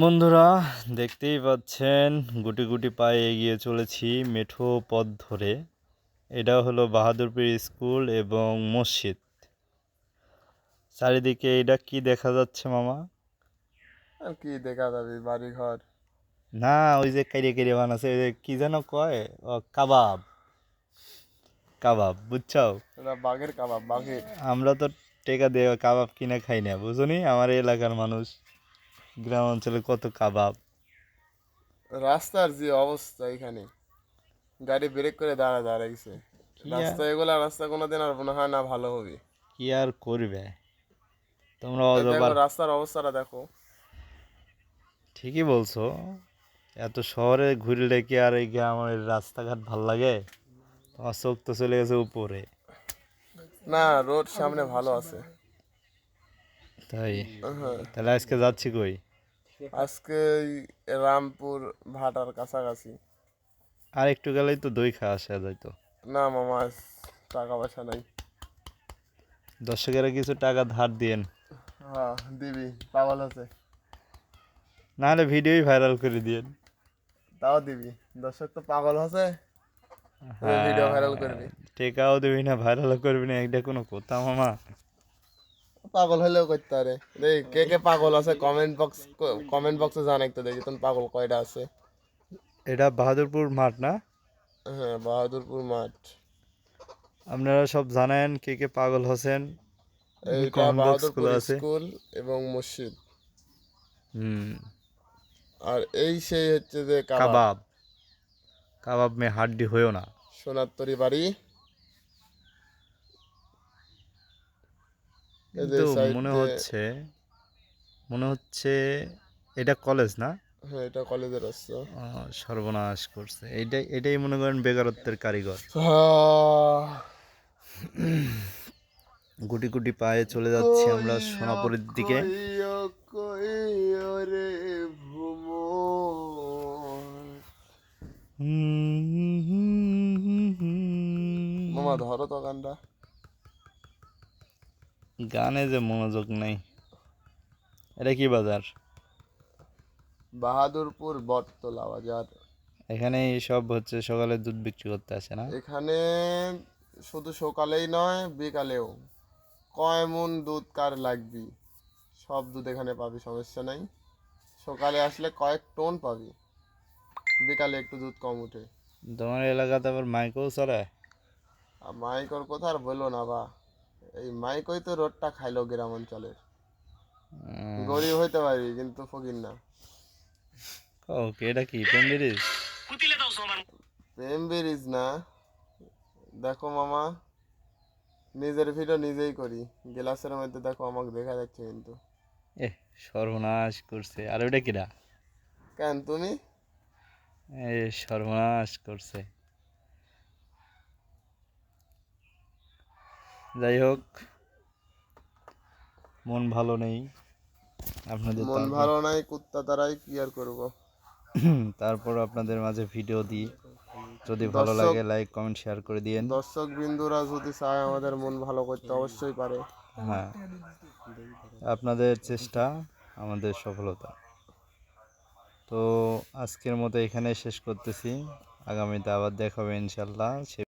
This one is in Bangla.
বন্ধুরা দেখতেই পাচ্ছেন গুটি গুটি পায়ে এগিয়ে চলেছি মেঠো পথ ধরে। এটা হলো বাহাদুরপুর স্কুল এবং মসজিদ। চারিদিকে এটা কি দেখা যাচ্ছে মামা? আর কি দেখা যাবে বাড়ি ঘর না ওই যে কেড়ে কেড়ে বানাচ্ছে ওই যে কি যেন কয়? ও কাবাব। কাবাব বুঝছ বাঘের কাবাব বাঘের। আমরা তো টেকা দিয়ে কাবাব কিনে খাই না বুঝনি? আমার এলাকার মানুষ গ্রাম অঞ্চলে কত কাবাব। রাস্তার যে অবস্থা এখানে গাড়ি ব্রেক করে দাঁড়া দাঁড়াইছে। কি রাস্তা এগুলা রাস্তা কোনোদিন আর মনে হয় না ভালো হবে। কি আর করবে? তোমরা দেখো রাস্তার অবস্থাটা দেখো। ঠিকই বলছো। এত শহরে ঘুরলে কি আর এই গ্রামের রাস্তাঘাট ভালো লাগে? তোমার চোখ তো চলে গেছে উপরে। না রোড সামনে ভালো আছে। তাই? হ্যাঁ। তাহলে আজকে যাচ্ছি কই? আজকে রামপুর ভাটার কাছাকাছি। আর একটু গেলেই তো দই খাওয়া আসা যাইতো না মামা টাকা পয়সা নাই। দর্শকেরা কিছু টাকা ধার দিয়েন। হ্যাঁ দিবি পাগল আছে নাহলে ভিডিওই ভাইরাল করে দিয়েন। তাও দিবি দর্শক তো পাগল আছে ভিডিও ভাইরাল করবি। টেকাও দিবি না ভাইরালও করবি না এটা কোনো কথা মামা। পাগল হলেও করতে পারে। দেখ কে কে পাগল আছে কমেন্ট বক্স কমেন্ট বক্সে দেখি তুমি পাগল কয়টা আছে। এটা বাহাদুরপুর মাঠ না? হ্যাঁ বাহাদুরপুর মাঠ। আপনারা সব জানেন কে কে পাগল হোসেন বাহাদুরপুর। স্কুল এবং মসজিদ। হুম। আর এই সেই হচ্ছে যে কাবাব। কাবাব মে হাড্ডি হয়েও না। সোনারতরি বাড়ি। কিন্তু মনে হচ্ছে মনে হচ্ছে এটা কলেজ না? হ্যাঁ এটা কলেজের রাস্তা সর্বনাশ করছে। এইটাই এটাই মনে করেন বেকারত্বের কারিগর। গুটি গুটি পায়ে চলে যাচ্ছি আমরা সোনাপুরের দিকে। মামা ধরো তো গানটা। গানে যে মনোযোগ নেই এটা কি বাজার? বাহাদুরপুর বটতলা বাজার। এখানে সব হচ্ছে সকালে দুধ বিক্রি করতে আসে না? এখানে শুধু সকালেই নয় বিকালেও। কয় মন দুধ কার লাগবি? সব দুধ এখানে পাবি সমস্যা নাই। সকালে আসলে কয়েক টন পাবি। বিকালে একটু দুধ কম উঠে তোমার এলাকাতে আবার মাইকেও চলে আর মাইকর কথা আর বলল না বা। এই মাইকই তো রোডটা খাইলো গ্রাম অঞ্চলের। গরিব হইতে পারি কিন্তু ফকির না। ওকে এটা কি পেন্ডিরিস প্রেম ব্রিজ না। দেখো মামা নিজের ভিডিও নিজেই করি। গ্লাসের মধ্যে দেখো আমাকে দেখা যাচ্ছে কিন্তু। এ সর্বনাশ করছে। আর ওটা কিরা? কেন তুমি? এ সর্বনাশ করছে। যাই হোক। মন ভালো নেই। আপনাদের মন ভালো নাই কুত্তা তারাই কি আর করব? তারপর আপনাদের মাঝে ভিডিও দিই। যদি ভালো লাগে লাইক কমেন্ট শেয়ার করে দিয়েন। দর্শক বিন্দুরা যদি চায় আমাদের মন ভালো করতে অবশ্যই পারে। হ্যাঁ। আপনাদের চেষ্টা আমাদের সফলতা। তো আজকের মতো এখানে শেষ করতেছি। আগামীতে আবার দেখা হবে ইনশাল্লাহ। সে